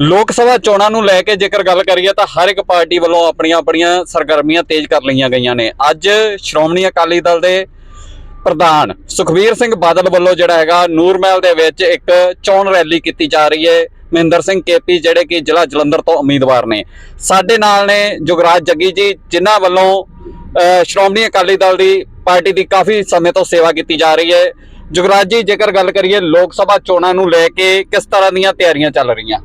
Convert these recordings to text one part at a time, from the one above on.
ਲੋਕ ਸਭਾ ਚੋਣਾਂ ਨੂੰ ਲੈ ਕੇ ਜੇਕਰ ਗੱਲ ਕਰੀਏ ਤਾਂ ਹਰ ਇੱਕ ਪਾਰਟੀ ਵੱਲੋਂ ਆਪਣੀਆਂ ਆਪਣੀਆਂ ਸਰਗਰਮੀਆਂ ਤੇਜ਼ ਕਰ ਲਈਆਂ ਗਈਆਂ ਨੇ। ਅੱਜ ਸ਼੍ਰੋਮਣੀ ਅਕਾਲੀ ਦਲ ਦੇ ਪ੍ਰਧਾਨ ਸੁਖਬੀਰ ਸਿੰਘ ਬਾਦਲ ਵੱਲੋਂ ਜਿਹੜਾ ਹੈਗਾ ਨੂਰਮਹਿਲ ਦੇ ਵਿੱਚ ਇੱਕ ਚੋਣ ਰੈਲੀ ਕੀਤੀ ਜਾ ਰਹੀ ਹੈ। ਮਹਿੰਦਰ ਸਿੰਘ ਕੇਪੀ ਜਿਹੜੇ ਕਿ ਜ਼ਿਲ੍ਹਾ ਜਲੰਧਰ ਤੋਂ ਉਮੀਦਵਾਰ ਨੇ। ਸਾਡੇ ਨਾਲ ਨੇ ਜੁਗਰਾਜ ਜੱਗੀ ਜੀ, ਜਿਨ੍ਹਾਂ ਵੱਲੋਂ ਸ਼੍ਰੋਮਣੀ ਅਕਾਲੀ ਦਲ ਦੀ ਪਾਰਟੀ ਦੀ ਕਾਫੀ ਸਮੇਂ ਤੋਂ ਸੇਵਾ ਕੀਤੀ ਜਾ ਰਹੀ ਹੈ। ਜੁਗਰਾਜ ਜੀ, ਜੇਕਰ ਗੱਲ ਕਰੀਏ ਲੋਕ ਸਭਾ ਚੋਣਾਂ ਨੂੰ ਲੈ ਕੇ ਕਿਸ ਤਰ੍ਹਾਂ ਦੀਆਂ ਤਿਆਰੀਆਂ ਚੱਲ ਰਹੀਆਂ?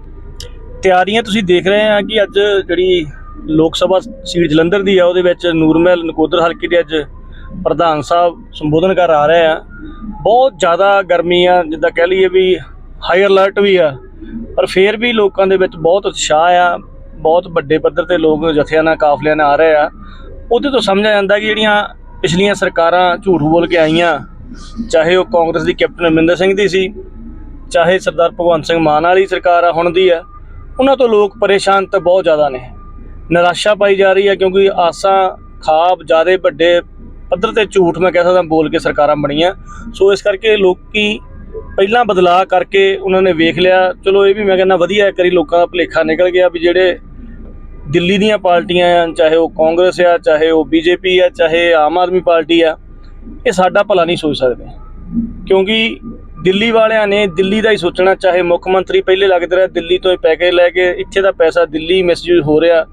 ਤਿਆਰੀਆਂ ਤੁਸੀਂ ਦੇਖ ਰਹੇ ਆ ਕਿ ਅੱਜ ਜਿਹੜੀ ਲੋਕ ਸਭਾ ਸੀਟ ਜਲੰਧਰ ਦੀ ਆ, ਉਹਦੇ ਵਿੱਚ ਨੂਰਮਹਿਲ, ਨਕੋਦਰ ਹਲਕੇ ਦੇ ਅੱਜ ਪ੍ਰਧਾਨ ਸਾਹਿਬ ਸੰਬੋਧਨ ਕਰ ਆ ਰਹੇ ਆ। ਬਹੁਤ ਜ਼ਿਆਦਾ ਗਰਮੀ ਆ, ਜਿੱਦਾਂ ਕਹਿ ਲਈਏ ਵੀ ਹਾਈ ਅਲਰਟ ਵੀ ਆ, ਪਰ ਫੇਰ ਵੀ ਲੋਕਾਂ ਦੇ ਵਿੱਚ ਬਹੁਤ ਉਤਸ਼ਾਹ ਆ, ਬਹੁਤ ਵੱਡੇ ਪੱਧਰ ਤੇ ਲੋਕ ਜਥਿਆਂ ਨਾਲ, ਕਾਫਲਿਆਂ ਨਾਲ ਆ ਰਹੇ ਆ। ਉਹਦੇ ਤੋਂ ਸਮਝ ਆ ਜਾਂਦਾ ਕਿ ਜਿਹੜੀਆਂ ਪਿਛਲੀਆਂ ਸਰਕਾਰਾਂ ਝੂਠ ਬੋਲ ਕੇ ਆਈਆਂ, ਚਾਹੇ ਉਹ ਕਾਂਗਰਸ ਦੀ ਕੈਪਟਨ ਅਮਰਿੰਦਰ ਸਿੰਘ ਦੀ ਸੀ, ਚਾਹੇ ਸਰਦਾਰ ਭਗਵੰਤ ਸਿੰਘ ਮਾਨ ਵਾਲੀ ਸਰਕਾਰ ਆ, ਹੁਣ ਦੀ ਆ ਉਹਨਾਂ ਤੋਂ ਲੋਕ ਪਰੇਸ਼ਾਨ ਤਾਂ ਬਹੁਤ ਜ਼ਿਆਦਾ ਨੇ। ਨਿਰਾਸ਼ਾ ਪਾਈ ਜਾ ਰਹੀ ਹੈ ਕਿਉਂਕਿ ਆਸਾਂ ਖਾਬ ਜਿਆਦੇ ਵੱਡੇ ਪੱਧਰ ਤੇ ਝੂਠ ਮੈਂ ਕਹਿ ਸਕਦਾ ਬੋਲ ਕੇ ਸਰਕਾਰਾਂ ਬਣੀਆਂ। ਸੋ ਇਸ ਕਰਕੇ ਲੋਕੀ ਪਹਿਲਾਂ ਬਦਲਾਅ ਕਰਕੇ ਉਹਨਾਂ ਨੇ ਵੇਖ ਲਿਆ। ਚਲੋ ਇਹ ਵੀ ਮੈਂ ਕਹਿੰਦਾ ਵਧੀਆ ਕਰੀ ਲੋਕਾਂ ਦਾ ਭੁਲੇਖਾ ਨਿਕਲ ਗਿਆ ਵੀ ਜਿਹੜੇ ਦਿੱਲੀ ਦੀਆਂ ਪਾਰਟੀਆਂ ਆ, ਚਾਹੇ ਉਹ ਕਾਂਗਰਸ ਆ, ਚਾਹੇ ਉਹ ਬੀਜੇਪੀ ਆ, ਚਾਹੇ ਆਮ ਆਦਮੀ ਪਾਰਟੀ ਆ, ਇਹ ਸਾਡਾ ਭਲਾ ਨਹੀਂ ਸੋਚ ਸਕਦੇ। ਕਿਉਂਕਿ ਦਿੱਲੀ ਵਾਲਿਆਂ ਨੇ ਦਿੱਲੀ ਦਾ ਹੀ ਸੋਚਣਾ, ਚਾਹੇ ਮੁੱਖ ਮੰਤਰੀ ਪਹਿਲੇ ਲੱਗਦੇ ਰਹੇ, ਦਿੱਲੀ ਤੋਂ ਹੀ ਪੈਕੇਜ ਲੈ ਕੇ ਇੱਥੇ ਦਾ ਪੈਸਾ ਦਿੱਲੀ ਮਿਸਯੂਜ਼ ਹੋ ਰਿਹਾ,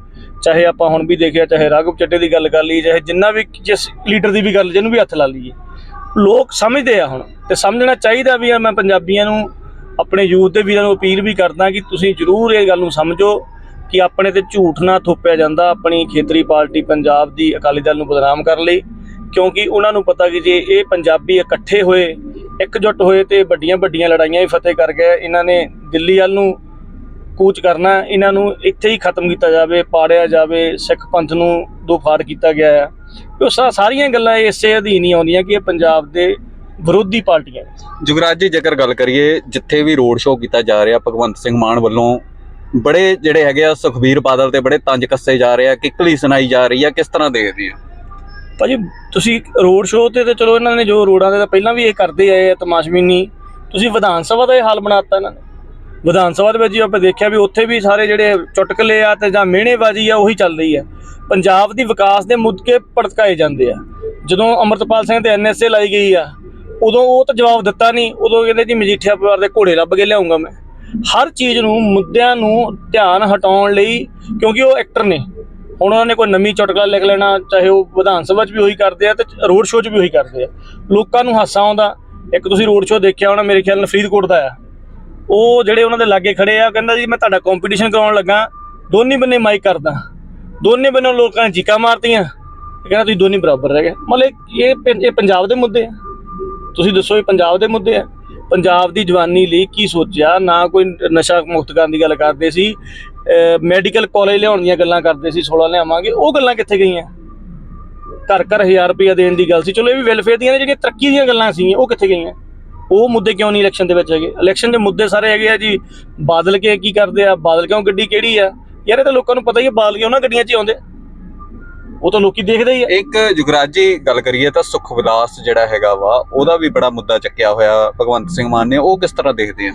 ਚਾਹੇ ਆਪਾਂ ਹੁਣ ਵੀ ਦੇਖਿਆ, ਚਾਹੇ ਰਾਘਵ ਚੱਡੇ ਦੀ ਗੱਲ ਕਰ ਲਈ ਚਾਹੇ ਜਿੰਨਾ ਵੀ ਜਿਸ ਲੀਡਰ ਦੀ ਵੀ ਗੱਲ, ਜਿਹਨੂੰ ਵੀ ਹੱਥ ਲਾ ਲਈਏ। ਲੋਕ ਸਮਝਦੇ ਆ ਹੁਣ ਤੇ ਸਮਝਣਾ ਚਾਹੀਦਾ ਵੀ ਆ, ਮੈਂ ਪੰਜਾਬੀਆਂ ਨੂੰ, ਆਪਣੇ ਯੂਥ ਦੇ ਵੀਰਾਂ ਨੂੰ ਅਪੀਲ ਵੀ ਕਰਦਾ ਕਿ ਤੁਸੀਂ ਜ਼ਰੂਰ ਇਹ ਗੱਲ ਨੂੰ ਸਮਝੋ ਕਿ ਆਪਣੇ ਤੇ ਝੂਠ ਨਾ ਥੋਪਿਆ ਜਾਂਦਾ, ਆਪਣੀ ਖੇਤਰੀ ਪਾਰਟੀ ਪੰਜਾਬ ਦੀ ਅਕਾਲੀ ਦਲ ਨੂੰ ਬਦਨਾਮ ਕਰਨ ਲਈ, ਕਿਉਂਕਿ ਉਹਨਾਂ ਨੂੰ ਪਤਾ ਕਿ ਜੇ ਇਹ ਪੰਜਾਬੀ ਇਕੱਠੇ ਹੋਏ ਇਕਜੁੱਟ ਹੋਏ ਤੇ ਵੱਡੀਆਂ ਵੱਡੀਆਂ ਲੜਾਈਆਂ ਹੀ ਫਤਿਹ ਕਰ ਗਏ। ਇਹਨਾਂ ਨੇ ਦਿੱਲੀ ਵੱਲ ਨੂੰ ਕੂਚ ਕਰਨਾ, ਇਹਨਾਂ ਨੂੰ ਇੱਥੇ ਹੀ ਖਤਮ ਕੀਤਾ ਜਾਵੇ, ਪਾੜਿਆ ਜਾਵੇ, ਸਿੱਖ ਪੰਥ ਨੂੰ ਦੋ ਫਾੜ ਕੀਤਾ ਗਿਆ ਹੈ ਉਹ ਸਾਰੀਆਂ ਗੱਲਾਂ ਇਸੇ ਅਧੀਨ ਹੀ ਆਉਂਦੀਆਂ ਕਿ ਇਹ ਪੰਜਾਬ ਦੇ ਵਿਰੋਧੀ ਪਾਰਟੀਆਂ ਨੇ। ਜੁਗਰਾਜ ਜੀ, ਜੇਕਰ ਗੱਲ ਕਰੀਏ, ਜਿੱਥੇ ਵੀ ਰੋਡ ਸ਼ੋਅ ਕੀਤਾ ਜਾ ਰਿਹਾ, ਭਗਵੰਤ ਸਿੰਘ ਮਾਨ ਵੱਲੋਂ, ਬੜੇ ਜਿਹੜੇ ਹੈਗੇ ਆ ਸੁਖਬੀਰ ਬਾਦਲ ਤੇ ਬੜੇ ਤੰਜ ਕੱਸੇ ਜਾ ਰਹੇ ਆ, ਕਿੱਕਲੀ ਸੁਣਾਈ ਜਾ ਰਹੀ ਆ, ਕਿਸ ਤਰ੍ਹਾਂ ਦੇਖਦੇ ਆ ਭਾਜੀ, ਤੁਸੀਂ ਰੋਡ ਸ਼ੋਅ ਤੇ ਤੇ ਚਲੋ ਇਹਨਾਂ ਨੇ ਜੋ ਰੋਡਾਂ ਦੇ ਤਾਂ ਪਹਿਲਾਂ ਵੀ ਇਹ ਕਰਦੇ ਆਏ ਆ, ਤਮਾਸ਼ਬੀਨੀ। ਤੁਸੀਂ ਵਿਧਾਨ ਸਭਾ ਦਾ ਇਹ ਹਾਲ ਬਣਾਤਾ ਇਹਨਾਂ ਨੇ। ਵਿਧਾਨ ਸਭਾ ਦੇ ਵਿੱਚ ਜੀ ਆਪਾਂ ਦੇਖਿਆ ਵੀ ਉੱਥੇ ਵੀ ਸਾਰੇ ਜਿਹੜੇ ਚੁਟਕਲੇ ਆ ਤੇ ਜਾਂ ਮਿਹਣੇਬਾਜ਼ੀ ਆ, ਉਹੀ ਚੱਲ ਰਹੀ ਆ। ਪੰਜਾਬ ਦੀ ਵਿਕਾਸ ਦੇ ਮੁੱਦੇ ਭੜਕਾਏ ਜਾਂਦੇ ਆ। ਜਦੋਂ ਅਮਰਤਪਾਲ ਸਿੰਘ ਤੇ ਐਨਐਸਏ ਲਾਈ ਗਈ ਆ, ਉਦੋਂ ਉਹ ਤਾਂ ਜਵਾਬ ਦਿੱਤਾ ਨਹੀਂ, ਉਦੋਂ ਕਹਿੰਦੇ ਜੀ ਮਜੀਠੀਆ ਪਰਿਵਾਰ ਦੇ ਘੋੜੇ ਲੱਭ ਕੇ ਲਿਆਉਂਗਾ ਮੈਂ। ਹਰ ਚੀਜ਼ ਨੂੰ, ਮੁੱਦਿਆਂ ਨੂੰ ਧਿਆਨ ਹਟਾਉਣ ਲਈ ਕਿਉਂਕਿ ਉਹ ਐਕਟਰ ਨੇ। ਹੁਣ ਉਹਨਾਂ ਨੇ ਕੋਈ ਨਵੀਂ ਚੁਟਕਲਾ ਲਿਖ ਲੈਣਾ, ਚਾਹੇ ਉਹ ਵਿਧਾਨ ਸਭਾ 'ਚ ਵੀ ਉਹੀ ਕਰਦੇ ਆ ਤੇ ਰੋਡ ਸ਼ੋਅ 'ਚ ਵੀ ਉਹੀ ਕਰਦੇ ਆ। ਲੋਕਾਂ ਨੂੰ ਹਾਸਾ ਆਉਂਦਾ। ਇੱਕ ਤੁਸੀਂ ਰੋਡ ਸ਼ੋਅ ਦੇਖਿਆ ਹੋਣਾ, ਮੇਰੇ ਖਿਆਲ ਨਾਲ ਫਰੀਦਕੋਟ ਦਾ ਆ। ਉਹ ਜਿਹੜੇ ਉਹਨਾਂ ਦੇ ਲਾਗੇ ਖੜੇ ਆ ਕਹਿੰਦਾ ਜੀ, ਮੈਂ ਤੁਹਾਡਾ ਕੰਪੀਟੀਸ਼ਨ ਕਰਾਉਣ ਲੱਗਾ। ਦੋਨੇ ਬੰਨੇ ਮਾਈਕ ਕਰਦਾ। ਦੋਨੇ ਬੰਨੇ ਲੋਕਾਂ ਨੇ ਚੀਕਾਂ ਮਾਰਤੀਆਂ। ਕਹਿੰਦਾ, ਤੁਸੀਂ ਦੋਨੇ ਬਰਾਬਰ ਰਹਿ ਗਏ। ਮਤਲਬ ਇਹ ਇਹ ਪੰਜਾਬ ਦੇ ਮੁੱਦੇ ਆ। ਤੁਸੀਂ ਦੱਸੋ, ਇਹ ਪੰਜਾਬ ਦੇ ਮੁੱਦੇ ਆ। ਪੰਜਾਬ ਦੀ ਜਵਾਨੀ ਲਈ ਕੀ ਸੋਚਿਆ? ਨਾ ਕੋਈ ਨਸ਼ਾ ਮੁਕਤ ਕਰਨ ਦੀ ਗੱਲ ਕਰਦੇ ਸੀ। ਮੈਡੀਕਲ ਕਾਲਜ ਲਿਆਉਣ ਦੀਆਂ ਗੱਲਾਂ ਕਰਦੇ ਸੀ 16 ਲਿਆਵਾਂਗੇ, ਉਹ ਗੱਲਾਂ ਕਿੱਥੇ ਗਈਆਂ? ਘਰ ਘਰ 1000 ਰੁਪਇਆ ਦੇਣ ਦੀ ਗੱਲ ਸੀ। ਚਲੋ ਇਹ ਵੀ ਵੈਲਫੇਅਰ ਦੀਆਂ ਜਿਹੜੀਆਂ ਤਰੱਕੀ ਦੀਆਂ ਗੱਲਾਂ ਸੀ, ਉਹ ਕਿੱਥੇ ਗਈਆਂ? ਉਹ ਮੁੱਦੇ ਕਿਉਂ ਨਹੀਂ ਇਲੈਕਸ਼ਨ ਦੇ ਵਿੱਚ ਹੈਗੇ? ਇਲੈਕਸ਼ਨ ਦੇ ਮੁੱਦੇ ਸਾਰੇ ਹੈਗੇ ਆ ਜੀ, ਬਾਦਲ ਕੇ ਕੀ ਕਰਦੇ ਆ, ਬਾਦਲ ਕਿਉਂ ਗੱਡੀ ਕਿਹੜੀ ਆ? ਯਾਰ ਇਹ ਤਾਂ ਲੋਕਾਂ ਨੂੰ ਪਤਾ ਹੀ ਹੈ ਬਾਦਲ ਕਿਉਂ ਨਾ ਗੱਡੀਆਂ 'ਚ ਹੀ ਆਉਂਦੇ। ਉਹ ਤਾਂ ਲੋਕੀ ਦੇਖਦੇ ਹੀ ਆ। ਇੱਕ ਜੁਗਰਾਜ ਜੀ, ਗੱਲ ਕਰੀਏ ਤਾਂ ਸੁਖ ਵਿਲਾਸ ਜਿਹੜਾ ਹੈਗਾ ਵਾ, ਉਹਦਾ ਵੀ ਬੜਾ ਮੁੱਦਾ ਚੱਕਿਆ ਹੋਇਆ ਭਗਵੰਤ ਸਿੰਘ ਮਾਨ ਨੇ, ਉਹ ਕਿਸ ਤਰ੍ਹਾਂ ਦੇਖਦੇ ਆ?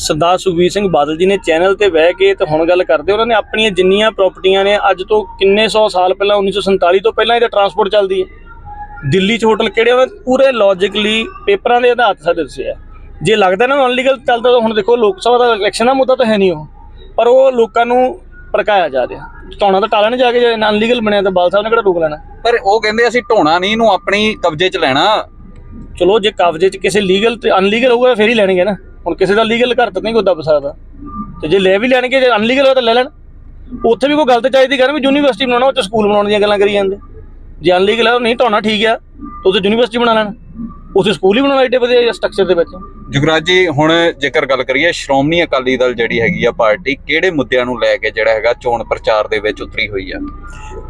ਸਰਦਾਰ ਸੁਖਬੀਰ ਸਿੰਘ ਬਾਦਲ ਜੀ ਨੇ ਚੈਨਲ ਤੇ ਬਹਿ ਕੇ ਤੇ ਹੁਣ ਗੱਲ ਕਰਦੇ ਉਹਨਾਂ ਨੇ ਆਪਣੀਆਂ ਜਿੰਨੀਆਂ ਪ੍ਰਾਪਰਟੀਆਂ ਨੇ ਅੱਜ ਤੋਂ ਕਿੰਨੇ ਸੌ ਸਾਲ ਪਹਿਲਾਂ 1947 ਤੋਂ ਪਹਿਲਾਂ ਇਹਦਾ ਟਰਾਂਸਪੋਰਟ ਚੱਲਦੀ ਹੈ। ਦਿੱਲੀ 'ਚ ਹੋਟਲ ਕਿਹੜੇ ਉਹਨਾਂ ਪੂਰੇ ਲੌਜੀਕਲੀ ਪੇਪਰਾਂ ਦੇ ਆਧਾਰ ਤੇ ਦੱਸਿਆ। ਜੇ ਲੱਗਦਾ ਨਾ ਅਨਲੀਗਲ ਚੱਲਦਾ ਤਾਂ ਹੁਣ ਦੇਖੋ ਲੋਕ ਸਭਾ ਦਾ ਇਲੈਕਸ਼ਨ ਦਾ ਮੁੱਦਾ ਤਾਂ ਹੈ ਨਹੀਂ ਉਹ। ਪਰ ਉਹ ਲੋਕਾਂ ਨੂੰ ਭੜਕਾਇਆ ਜਾ ਰਿਹਾ। ਧੌਣਾ ਤਾਂ ਟਾਲਣ ਜਾ ਕੇ ਜੇ ਅਨਲੀਗਲ ਬਣਿਆ ਤਾਂ ਬਾਲ ਸਾਹਿਬ ਨੇ ਕਿਹੜਾ ਰੋਕ ਲੈਣਾ? ਪਰ ਉਹ ਕਹਿੰਦੇ ਅਸੀਂ ਢੋਣਾ ਨਹੀਂ ਇਹਨੂੰ ਆਪਣੀ ਕਬਜ਼ੇ 'ਚ ਲੈਣਾ। ਚਲੋ ਜੇ ਕਬਜ਼ੇ 'ਚ ਕਿਸੇ ਲੀਗਲ ਤੇ ਅਨਲੀਗਲ ਹੋਊਗਾ ਫੇਰ ਹੀ ਲੈਣਗੇ ਨਾ। ਹੁਣ ਕਿਸੇ ਦਾ ਲੀਗਲ ਘਰ ਤਾਂ ਨਹੀਂ ਕੋਈ ਦੱਬ ਸਕਦਾ। ਤੇ ਜੇ ਲੈ ਵੀ ਲੈਣਗੇ ਜੇ ਅਨਲੀਗਲ ਹੋਇਆ ਤਾਂ ਲੈ ਲੈਣ। ਉੱਥੇ ਵੀ ਕੋਈ ਗੱਲ ਤੇ ਚਾਹੀਦੀ ਕਰ ਵੀ ਯੂਨੀਵਰਸਿਟੀ ਬਣਾਉਣਾ ਉੱਥੇ ਸਕੂਲ ਬਣਾਉਣ ਦੀਆਂ ਗੱਲਾਂ ਕਰੀ ਜਾਂਦੇ। ਜੇ ਅਨਲੀਗਲ ਹੈ ਉਹ ਨਹੀਂ ਢਾਉਣਾ ਠੀਕ ਆ ਤਾਂ ਉੱਥੇ ਯੂਨੀਵਰਸਿਟੀ ਬਣਾ ਲੈਣ। ਉੱਥੇ ਸਕੂਲ ਹੀ ਬਣਾਉਣਾ ਏਡੇ ਵਧੀਆ ਸਟਰਕਚਰ ਦੇ ਵਿੱਚ। ਜੁਗਰਾਜ ਜੀ ਹੁਣ ਜੇਕਰ ਗੱਲ ਕਰੀਏ ਸ਼੍ਰੋਮਣੀ ਅਕਾਲੀ ਦਲ ਜਿਹੜੀ ਹੈਗੀ ਆ ਪਾਰਟੀ ਕਿਹੜੇ ਮੁੱਦਿਆਂ ਨੂੰ ਲੈ ਕੇ ਜਿਹੜਾ ਹੈਗਾ ਚੋਣ ਪ੍ਰਚਾਰ ਦੇ ਵਿੱਚ ਉਤਰੀ ਹੋਈ ਆ?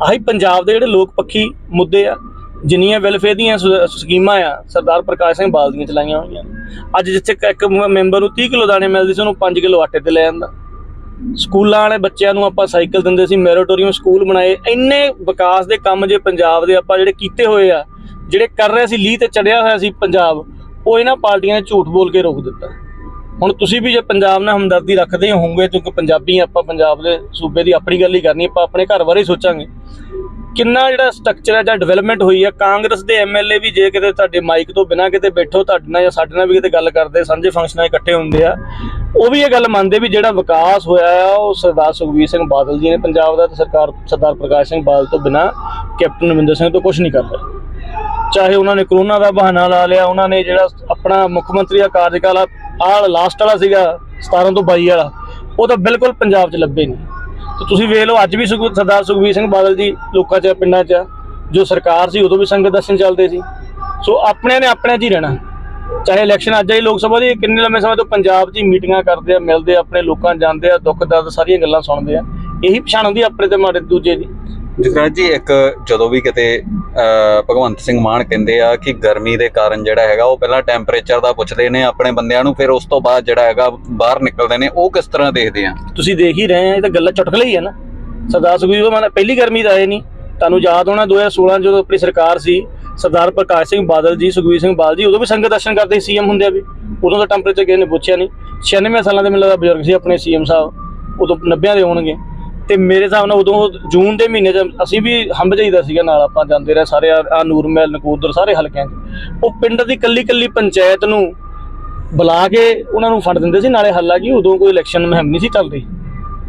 ਆਹੀ ਪੰਜਾਬ ਦੇ ਜਿਹੜੇ ਲੋਕ ਪੱਖੀ ਮੁੱਦੇ ਆ ਜਿੰਨੀਆਂ ਵੈਲਫੇਅਰ ਦੀਆਂ ਸਕੀਮਾਂ ਆ, ਸਰਦਾਰ ਪ੍ਰਕਾਸ਼ ਸਿੰਘ ਬਾਲ ਦੀਆਂ ਚਲਾਈਆਂ ਹੋਈਆਂ। ਅੱਜ ਜਿੱਥੇ ਇੱਕ ਮੈਂਬਰ ਨੂੰ 30 ਕਿਲੋ ਦਾਣੇ ਮਿਲਦੇ ਸੀ, ਉਹਨੂੰ 5 ਕਿਲੋ ਆਟੇ ਤੇ ਲੈ ਜਾਂਦਾ। ਸਕੂਲਾਂ ਵਾਲੇ ਬੱਚਿਆਂ ਨੂੰ ਆਪਾਂ ਸਾਈਕਲ ਦਿੰਦੇ ਸੀ, ਮੈਰੀਟੋਰੀਅਮ ਸਕੂਲ ਬਣਾਏ। ਇੰਨੇ ਵਿਕਾਸ ਦੇ ਕੰਮ ਜੇ ਪੰਜਾਬ ਦੇ ਆਪਾਂ ਜਿਹੜੇ ਕੀਤੇ ਹੋਏ ਆ, ਜਿਹੜੇ ਕਰ ਰਹੇ ਸੀ, ਲੀਹ ਤੇ ਚੜਿਆ ਹੋਇਆ ਸੀ ਪੰਜਾਬ, ਉਹ ਇਹਨਾਂ ਪਾਰਟੀਆਂ ਨੇ ਝੂਠ ਬੋਲ ਕੇ ਰੋਕ ਦਿੱਤਾ। ਹੁਣ ਤੁਸੀਂ ਵੀ ਜੇ ਪੰਜਾਬ ਨਾਲ ਹਮਦਰਦੀ ਰੱਖਦੇ ਹੋਵੋਗੇ, ਕਿਉਂਕਿ ਪੰਜਾਬੀ ਆਪਾਂ ਪੰਜਾਬ ਦੇ ਸੂਬੇ ਦੀ ਆਪਣੀ ਗੱਲ ਹੀ ਕਰਨੀ, ਆਪਾਂ ਆਪਣੇ ਘਰ ਬਾਰੇ ਸੋਚਾਂਗੇ। ਕਿੰਨਾ ਜਿਹੜਾ ਸਟਰਕਚਰ ਹੈ ਜਾਂ ਡਿਵੈਲਪਮੈਂਟ ਹੋਈ ਹੈ? ਕਾਂਗਰਸ ਦੇ ਐਮਐਲਏ ਵੀ ਜੇ ਕਿਤੇ ਤੁਹਾਡੇ ਮਾਈਕ ਤੋਂ ਬਿਨਾਂ ਕਿਤੇ ਬੈਠੋ, ਤੁਹਾਡੇ ਨਾਲ ਜਾਂ ਸਾਡੇ ਨਾਲ ਵੀ ਕਿਤੇ ਗੱਲ ਕਰਦੇ, ਸਾਂਝੇ ਫੰਕਸ਼ਨਾਂ ਇਕੱਠੇ ਹੁੰਦੇ ਆ, ਉਹ ਵੀ ਇਹ ਗੱਲ ਮੰਨਦੇ ਵੀ ਜਿਹੜਾ ਵਿਕਾਸ ਹੋਇਆ ਆ, ਉਹ ਸਰਦਾਰ ਸੁਖਬੀਰ ਸਿੰਘ ਬਾਦਲ ਜੀ ਨੇ ਪੰਜਾਬ ਦਾ ਤੇ ਸਰਕਾਰ, ਸਰਦਾਰ ਪ੍ਰਕਾਸ਼ ਸਿੰਘ ਬਾਦਲ ਤੋਂ ਬਿਨਾਂ ਕੈਪਟਨ ਅਮਰਿੰਦਰ ਸਿੰਘ ਤੋਂ ਕੁਝ ਨਹੀਂ ਕਰਦਾ ਚਾਹੇ ਉਹਨਾਂ ਨੇ ਕਰੋਨਾ ਦਾ ਬਹਾਨਾ ਲਾ ਲਿਆ, ਉਹਨਾਂ ਨੇ ਜਿਹੜਾ ਆਪਣਾ ਮੁੱਖ ਮੰਤਰੀ ਦਾ ਕਾਰਜਕਾਲ ਆ ਲਾਸਟ ਵਾਲਾ ਸੀਗਾ 17 ਤੋਂ 22 ਵਾਲਾ, ਉਹ ਤਾਂ ਬਿਲਕੁਲ ਪੰਜਾਬ 'ਚ ਲੱਭੇ ਨਹੀਂ। ਤੇ ਤੁਸੀਂ ਵੇਖ ਲਓ, ਅੱਜ ਵੀ ਸੁਖ- ਸਰਦਾਰ ਸੁਖਬੀਰ ਸਿੰਘ ਬਾਦਲ ਜੀ ਲੋਕਾਂ 'ਚ, ਪਿੰਡਾਂ 'ਚ ਆ। ਜੋ ਸਰਕਾਰ ਸੀ, ਉਦੋਂ ਵੀ ਸੰਗਤ ਦਰਸ਼ਨ ਚੱਲਦੇ ਸੀ। ਸੋ ਆਪਣਿਆਂ ਨੇ ਆਪਣਿਆਂ 'ਚ ਹੀ ਰਹਿਣਾ। ਚਾਹੇ ਇਲੈਕਸ਼ਨ ਅੱਜ ਆਈ ਲੋਕ ਸਭਾ ਦੀ, ਕਿੰਨੇ ਲੰਮੇ ਸਮੇਂ ਤੋਂ ਪੰਜਾਬ 'ਚ ਹੀ ਮੀਟਿੰਗਾਂ ਕਰਦੇ ਆ, ਮਿਲਦੇ ਆ ਆਪਣੇ ਲੋਕਾਂ 'ਚ ਜਾਂਦੇ ਆ ਦੁੱਖ ਦਰਦ ਸਾਰੀਆਂ ਗੱਲਾਂ ਸੁਣਦੇ ਆ। ਇਹੀ ਪਛਾਣ ਹੁੰਦੀ ਆ ਆਪਣੇ ਤੇ ਮਾੜੇ ਦੂਜੇ ਦੀ। ਜਗਰਾਜ ਜੀ ਇੱਕ ਜਦੋਂ ਵੀ ਕਿਤੇ ਅਹ, ਭਗਵੰਤ ਸਿੰਘ ਮਾਨ ਕਹਿੰਦੇ ਆ ਕਿ ਗਰਮੀ ਦੇ ਕਾਰਨ ਜਿਹੜਾ ਹੈਗਾ ਉਹ ਪਹਿਲਾਂ ਟੈਂਪਰੇਚਰ ਦਾ ਪੁੱਛਦੇ ਨੇ ਆਪਣੇ ਬੰਦਿਆਂ ਨੂੰ ਫਿਰ ਉਸ ਤੋਂ ਬਾਅਦ ਜਿਹੜਾ ਹੈਗਾ ਬਾਹਰ ਨਿਕਲਦੇ ਨੇ ਉਹ ਕਿਸ ਤਰ੍ਹਾਂ ਦੇਖਦੇ ਆ? ਤੁਸੀਂ ਦੇਖ ਹੀ ਰਹੇ ਆ ਇਹ ਤਾਂ ਗੱਲਾਂ ਚੁਟਕਲੇ ਹੀ ਆ ਨਾ। ਸਰਦਾਰ ਸੁਖਬੀਰ ਮਾਨ ਪਹਿਲੀ ਗਰਮੀ ਤਾਂ ਆਏ ਨਹੀਂ। ਤੁਹਾਨੂੰ ਯਾਦ ਹੋਣਾ 2016 ਜਦੋਂ ਆਪਣੀ ਸਰਕਾਰ ਸੀ ਸਰਦਾਰ ਪ੍ਰਕਾਸ਼ ਸਿੰਘ ਬਾਦਲ ਜੀ ਸੁਖਬੀਰ ਸਿੰਘ ਬਾਦਲ ਜੀ ਉਦੋਂ ਵੀ ਸੰਗਤ ਦਰਸ਼ਨ ਕਰਦੇ ਸੀਐਮ ਹੁੰਦੇ ਆ ਵੀ। ਉਦੋਂ ਦਾ ਟੈਂਪਰੇਚਰ ਕਿਸੇ ਨੇ ਪੁੱਛਿਆ ਨਹੀਂ। 96 ਸਾਲਾਂ ਦੇ ਮੈਨੂੰ ਲੱਗਦਾ ਬਜ਼ੁਰਗ ਸੀ ਆਪਣੇ ਸੀਐਮ ਸਾਹਿਬ। ਉਦੋਂ 90 ਦੇ ਹੋਣਗੇ। ਤੇ ਮੇਰੇ ਹਿਸਾਬ ਨਾਲ ਉਦੋਂ ਜੂਨ ਦੇ ਮਹੀਨੇ 'ਚ ਅਸੀਂ ਵੀ ਹੰਬ ਜਾਈਦਾ ਸੀਗਾ ਨਾਲ, ਆਪਾਂ ਜਾਂਦੇ ਰਹੇ ਸਾਰੇ, ਆ ਨੂਰਮਹਿਲ ਨਕੂਦਰ ਸਾਰੇ ਹਲਕਿਆਂ 'ਚ। ਉਹ ਪਿੰਡ ਦੀ ਕੱਲੀ ਕੱਲੀ ਪੰਚਾਇਤ ਨੂੰ ਬੁਲਾ ਕੇ ਉਹਨਾਂ ਨੂੰ ਫੰਡ ਦਿੰਦੇ ਸੀ, ਨਾਲੇ ਹਾਲਾਂਕਿ ਉਦੋਂ ਕੋਈ ਇਲੈਕਸ਼ਨ ਮੁਹਿੰਮ ਨਹੀਂ ਸੀ ਚੱਲ ਰਹੀ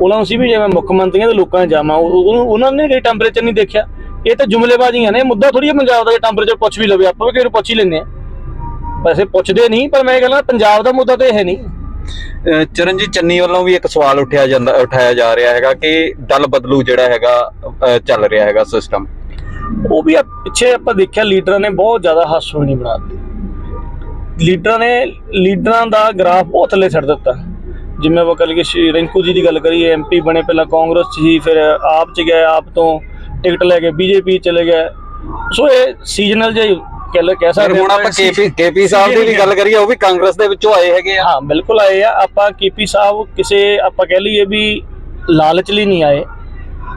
ਉਹਨਾਂ ਨੂੰ ਸੀ ਵੀ ਜਿਵੇਂ ਮੁੱਖ ਮੰਤਰੀਆਂ ਦੇ ਲੋਕਾਂ ਜਾਵਾਂ, ਉਹ- ਉਹਨਾਂ ਨੇ ਕੋਈ ਟੈਂਪਰੇਚਰ ਨਹੀਂ ਦੇਖਿਆ। ਇਹ ਤਾਂ ਜੁਮਲੇਬਾਜ਼ੀਆਂ ਨੇ ਮੁੱਦਾ ਥੋੜੀ ਪੰਜਾਬ ਦਾ ਟੈਂਪਰੇਚਰ ਪੁੱਛ ਵੀ ਲਵੇ, ਆਪਾਂ ਵੀ ਕਿਸੇ ਨੂੰ ਪੁੱਛ ਹੀ ਲੈਂਦੇ ਆ ਵੈਸੇ ਪੁੱਛਦੇ ਨਹੀਂ, ਪਰ ਮੈਂ ਇਹ ਕਹਿੰਦਾ, ਪੰਜਾਬ ਦਾ ਮੁੱਦਾ ਤਾਂ ਇਹ ਨਹੀਂ। ਚਰਨਜੀਤ ਚੰਨੀ ਵੱਲੋਂ ਵੀ ਇੱਕ ਸਵਾਲ ਉੱਠਿਆ ਜਾਂਦਾ ਉਠਾਇਆ ਜਾ ਰਿਹਾ ਹੈਗਾ ਕਿ ਦਲ ਬਦਲੂ ਜਿਹੜਾ ਹੈਗਾ ਚੱਲ ਰਿਹਾ ਹੈਗਾ ਸਿਸਟਮ ਉਹ ਵੀ ਪਿੱਛੇ ਆਪਾਂ ਦੇਖਿਆ ਲੀਡਰਾਂ ਨੇ ਬਹੁਤ ਜ਼ਿਆਦਾ ਹਾਸੋਹੀਣੀ ਬਣਾ ਦਿੱਤੀ। ਲੀਡਰਾਂ ਨੇ, ਲੀਡਰਾਂ ਦਾ ਗ੍ਰਾਫ ਬਹੁਤ ਥੱਲੇ ਛੱਡ ਦਿੱਤਾ। ਜਿਵੇਂ ਆਪਾਂ ਕੱਲ ਕਿ ਰਿੰਕੂ ਜੀ ਦੀ ਗੱਲ ਕਰੀਏ ਐਮਪੀ ਬਣੇ ਪਹਿਲਾਂ ਕਾਂਗਰਸ 'ਚ ਸੀ, ਫਿਰ ਆਪ 'ਚ ਗਏ ਆਪ ਤੋਂ ਟਿਕਟ ਲੈ ਕੇ ਬੀਜੇਪੀ ਚਲੇ ਗਏ ਸੋ ਇਹ ਸੀਜ਼ਨਲ ਜੇ ਕਹਿ ਕਹਿ ਸਕਦੇ ਹੁਣ ਆਪਾਂ ਕੇਪੀ ਕੇਪੀ ਸਾਹਿਬ ਦੀ ਵੀ ਗੱਲ ਕਰੀਏ ਉਹ ਵੀ ਕਾਂਗਰਸ ਦੇ ਵਿੱਚੋਂ ਆਏ ਹੈਗੇ ਆ। ਹਾਂ ਬਿਲਕੁਲ ਆਏ ਆ। ਆਪਾਂ ਕੀਪੀ ਸਾਹਿਬ ਕਿਸੇ ਆਪਾਂ ਕਹਿ ਲਈਏ ਵੀ ਲਾਲਚ ਲਈ ਨਹੀਂ ਆਏ।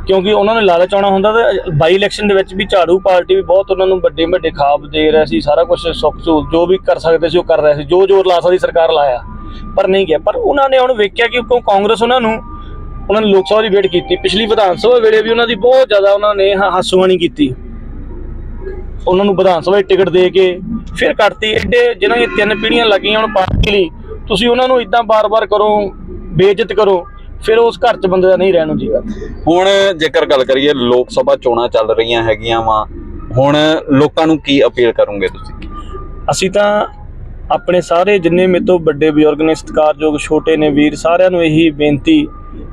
ਕਿਉਂਕਿ ਉਹਨਾਂ ਨੇ ਲਾਲਚ ਆਉਣਾ ਹੁੰਦਾ ਤੇ ਬਾਈ ਇਲੈਕਸ਼ਨ ਦੇ ਵਿੱਚ ਵੀ ਝਾੜੂ ਪਾਰਟੀ ਵੀ ਬਹੁਤ ਉਹਨਾਂ ਨੂੰ ਵੱਡੇ ਵੱਡੇ ਖਾਬ ਦੇ ਰਿਹਾ ਸੀ ਸਾਰਾ ਕੁਝ ਸੁੱਖ ਸਹੂਲਤ ਜੋ ਵੀ ਕਰ ਸਕਦੇ ਸੀ ਉਹ ਕਰ ਰਹੇ ਸੀ ਜੋ ਜ਼ੋਰ ਲਾ ਸਕਦੀ ਸਰਕਾਰ ਲਾਇਆ। ਪਰ ਨਹੀਂ ਗਿਆ। ਪਰ ਉਹਨਾਂ ਨੇ ਹੁਣ ਵੇਖਿਆ ਕਿ ਕਿਉਂ ਕਾਂਗਰਸ ਉਹਨਾਂ ਨੂੰ ਉਹਨਾਂ ਨੇ ਲੋਕ ਸਭਾ ਦੀ ਵੇਟ ਕੀਤੀ। ਪਿਛਲੀ ਵਿਧਾਨ ਸਭਾ ਵੇਲੇ ਵੀ ਉਹਨਾਂ ਦੀ ਬਹੁਤ ਜ਼ਿਆਦਾ ਉਹਨਾਂ ਨੇ ਹਾਸੋਹਾਣੀ ਕੀਤੀ। ਉਹਨਾਂ ਨੂੰ ਵਿਧਾਨ ਸਭਾ ਦੀ ਟਿਕਟ ਦੇ ਕੇ ਫਿਰ ਕੱਟਤੀ। ਐਡੇ ਜਿਨ੍ਹਾਂ ਦੀਆਂ ਤਿੰਨ ਪੀੜ੍ਹੀਆਂ ਲੱਗੀਆਂ ਹੁਣ ਪਾਰਟੀ ਲਈ ਤੁਸੀਂ ਉਹਨਾਂ ਨੂੰ ਇਦਾਂ ਬਾਰ-ਬਾਰ ਕਰੋ ਬੇਇੱਜ਼ਤ ਕਰੋ ਫਿਰ ਉਸ ਘਰ 'ਚ ਬੰਦੇ ਦਾ ਨਹੀਂ ਰਹਿਣ ਨੂੰ ਜੀਗਾ ਹੁਣ ਜੇਕਰ ਗੱਲ ਕਰੀਏ ਲੋਕ ਸਭਾ ਚੋਣਾਂ ਚੱਲ ਰਹੀਆਂ ਹੈਗੀਆਂ ਵਾ ਹੁਣ ਲੋਕਾਂ ਨੂੰ ਕੀ ਅਪੀਲ ਕਰੋਗੇ ਤੁਸੀਂ? ਅਸੀਂ ਤਾਂ ਆਪਣੇ ਸਾਰੇ ਜਿੰਨੇ ਮੇਰੇ ਤੋਂ ਵੱਡੇ ਬਜ਼ੁਰਗ ਨੇ ਸਤਿਕਾਰਯੋਗ ਛੋਟੇ ਨੇ ਵੀਰ ਸਾਰਿਆਂ ਨੂੰ ਇਹੀ ਬੇਨਤੀ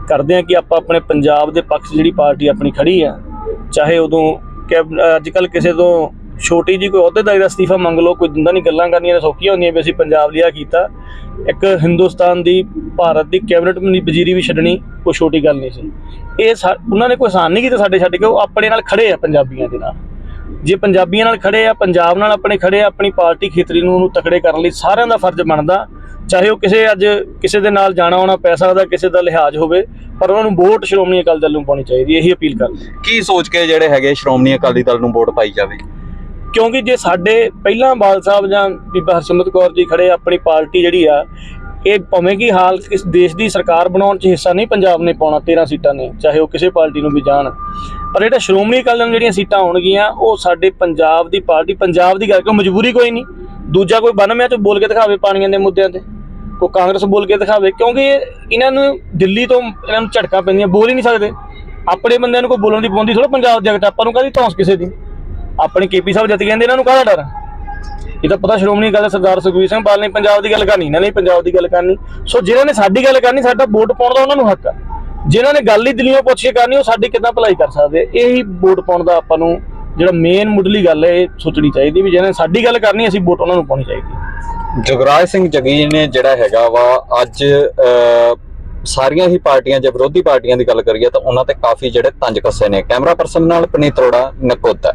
ਕਰਦੇ ਆ ਕਿ ਆਪਾਂ ਆਪਣੇ ਪੰਜਾਬ ਦੇ ਪੱਖ ਜਿਹੜੀ ਪਾਰਟੀ ਆਪਣੀ ਖੜੀ ਆ ਚਾਹੇ ਉਦੋਂ ਅੱਜ ਕੱਲ ਕਿਸੇ ਤੋਂ ਛੋਟੀ ਜੀ ਕੋਈ ਅਹੁਦੇਦਾਰੀ ਦਾ ਅਸਤੀਫਾ ਮੰਗ ਲਓ, ਕੋਈ ਦਿੰਦਾ ਨਹੀਂ ਗੱਲਾਂ ਕਰਨੀਆਂ ਤਾਂ ਸੌਖੀਆਂ ਹੁੰਦੀਆਂ ਵੀ ਅਸੀਂ ਪੰਜਾਬ ਲਈ ਆ ਕੀਤਾ। ਇੱਕ ਹਿੰਦੁਸਤਾਨ ਦੀ, ਭਾਰਤ ਦੀ ਕੈਬਨਿਟ ਵਜ਼ੀਰੀ ਵੀ ਛੱਡਣੀ, ਕੋਈ ਛੋਟੀ ਗੱਲ ਨਹੀਂ ਸੀ। ਇਹ ਸਾ- ਉਹਨਾਂ ਨੇ ਕੋਈ ਆਸਾਨ ਨਹੀਂ ਕੀਤਾ ਸਾਡੇ ਛੱਡ ਕੇ, ਉਹ ਆਪਣੇ ਨਾਲ ਖੜੇ ਆ ਪੰਜਾਬੀਆਂ ਦੇ ਨਾਲ। ਜੇ ਪੰਜਾਬੀਆਂ ਨਾਲ ਖੜੇ ਆ, ਪੰਜਾਬ ਨਾਲ ਆਪਣੇ ਖੜੇ ਆ, ਆਪਣੀ ਪਾਰਟੀ ਖੇਤਰੀ ਨੂੰ ਉਹਨੂੰ ਤਕੜੇ ਕਰਨ ਲਈ ਸਾਰਿਆਂ ਦਾ ਫਰਜ਼ ਬਣਦਾ। ਚਾਹੇ ਉਹ ਕਿਸੇ ਅੱਜ ਕਿਸੇ ਦੇ ਨਾਲ ਜਾਣਾ ਆਉਣਾ ਪੈਸਾ ਦਾ ਕਿਸੇ ਦਾ ਲਿਹਾਜ਼ ਹੋਵੇ, ਪਰ ਉਹਨਾਂ ਨੂੰ ਵੋਟ ਸ਼੍ਰੋਮਣੀ ਅਕਾਲੀ ਦਲ ਨੂੰ ਪਾਉਣੀ ਚਾਹੀਦੀ ਹੈ। ਇਹੀ ਅਪੀਲ ਕਰਦੇ। ਕੀ ਸੋਚ ਕੇ ਜਿਹੜੇ ਹੈਗੇ ਸ਼੍ਰੋਮਣੀ ਅਕਾਲੀ ਦਲ ਨੂੰ ਵੋਟ ਪਾਈ ਜਾਵੇ? ਕਿਉਂਕਿ ਜੇ ਸਾਡੇ ਪਹਿਲਾਂ ਬਾਲ ਸਾਹਿਬ ਜਾਂ ਬੀਬਾ ਹਰਸਿਮਰਤ ਕੌਰ ਜੀ ਖੜੇ ਆਪਣੀ ਪਾਰਟੀ ਜਿਹੜੀ ਆ, ਇਹ ਭਾਵੇਂ ਕਿ ਹਾਲ ਇਸ ਦੇਸ਼ ਦੀ ਸਰਕਾਰ ਬਣਾਉਣ 'ਚ ਹਿੱਸਾ ਨਹੀਂ, ਪੰਜਾਬ ਨੇ ਪਾਉਣਾ 13 ਸੀਟਾਂ ਨੇ, ਚਾਹੇ ਉਹ ਕਿਸੇ ਪਾਰਟੀ ਨੂੰ ਵੀ ਜਾਣ। ਪਰ ਜਿਹੜਾ ਸ਼੍ਰੋਮਣੀ ਅਕਾਲੀ ਦਲ ਜਿਹੜੀਆਂ ਸੀਟਾਂ ਹੋਣਗੀਆਂ ਉਹ ਸਾਡੇ ਪੰਜਾਬ ਦੀ ਪਾਰਟੀ, ਪੰਜਾਬ ਦੀ ਗੱਲ ਕੋਈ ਮਜਬੂਰੀ ਕੋਈ ਨਹੀਂ। ਦੂਜਾ ਕੋਈ ਬਨਮਿਆਂ 'ਚ ਬੋਲ ਕੇ ਦਿਖਾਵੇ ਪਾਣੀਆਂ ਦੇ ਮੁੱਦਿਆਂ ਤੇ। ਕੋਈ ਕਾਂਗਰਸ ਬੋਲ ਕੇ ਦਿਖਾਵੇ, ਕਿਉਂਕਿ ਇਹਨਾਂ ਨੂੰ ਦਿੱਲੀ ਤੋਂ ਇਹਨਾਂ ਨੂੰ ਝਟਕਾ ਪੈਂਦੀਆਂ, ਬੋਲ ਹੀ ਨਹੀਂ ਸਕਦੇ। ਆਪਣੇ ਬੰਦਿਆਂ ਨੂੰ ਕੋਈ ਬੋਲਣ ਦੀ ਪਾਉਂਦੀ ਥੋੜਾ ਪੰਜਾਬ ਦੇ ਜਗਤ ਆਪਾਂ ਨੂੰ ਕਾਹਦੀ ਧੌਂਸ ਕਿਸੇ ਦੀ? ਆਪਣੇ ਕੇਪੀ ਸਾਹਿਬ ਜਿੱਤ ਕਹਿੰਦੇ ਇਹਨਾਂ ਨੂੰ ਕਾਹਦਾ ਡਰ? ਇਹ ਤਾਂ ਪਤਾ ਸ਼੍ਰੋਮਣੀ ਅਕਾਲੀ ਸਰਦਾਰ ਸੁਖਬੀਰ ਸਿੰਘ ਬਾਦਲ ਨੇ ਪੰਜਾਬ ਦੀ ਗੱਲ ਕਰਨੀ, ਇਹਨਾਂ ਨੇ ਪੰਜਾਬ ਦੀ ਗੱਲ ਕਰਨੀ। ਸੋ ਜਿਨ੍ਹਾਂ ਨੇ ਸਾਡੀ ਗੱਲ ਕਰਨੀ, ਸਾਡਾ ਵੋਟ ਪਾਉਣ ਦਾ ਉਹਨਾਂ ਨੂੰ ਹੱਕ ਆ। ਜਿਨ੍ਹਾਂ ਨੇ ਗੱਲ ਹੀ ਦਿੱਲੀੋਂ ਪੁੱਛ ਕਰਨੀ, ਉਹ ਸਾਡੀ ਕਿੱਦਾਂ ਭਲਾਈ ਕਰ ਸਕਦੇ ਇਹੀ ਵੋਟ ਪਾਉਣ ਦਾ ਆਪਾਂ ਨੂੰ ਜਿਹੜਾ ਮੇਨ ਮੁੱਢਲੀ ਗੱਲ ਹੈ, ਇਹ ਸੋਚਣੀ ਚਾਹੀਦੀ ਵੀ ਜਿਹਨਾਂ ਨੇ ਸਾਡੀ ਗੱਲ ਕਰਨੀ, ਅਸੀਂ ਵੋਟ ਉਹਨਾਂ ਨੂੰ ਪਾਉਣੀ ਚਾਹੀਦੀ। ਜਗਰਾਜ ਸਿੰਘ ਜਗੀ ਨੇ ਜਿਹੜਾ ਹੈਗਾ ਵਾ ਅੱਜ ਸਾਰੀਆਂ ਹੀ ਪਾਰਟੀਆਂ ਜੇ ਵਿਰੋਧੀ ਪਾਰਟੀਆਂ ਦੀ ਗੱਲ ਕਰੀਏ ਤਾਂ ਉਹਨਾਂ ਤੇ ਕਾਫੀ ਜਿਹੜੇ ਤੰਜ ਕੱਸੇ ਨੇ। ਕੈਮਰਾ ਪਰਸਨ ਨਾਲ ਪਨੀਤ ਅਰੋੜਾ ਨਕੋਦਾ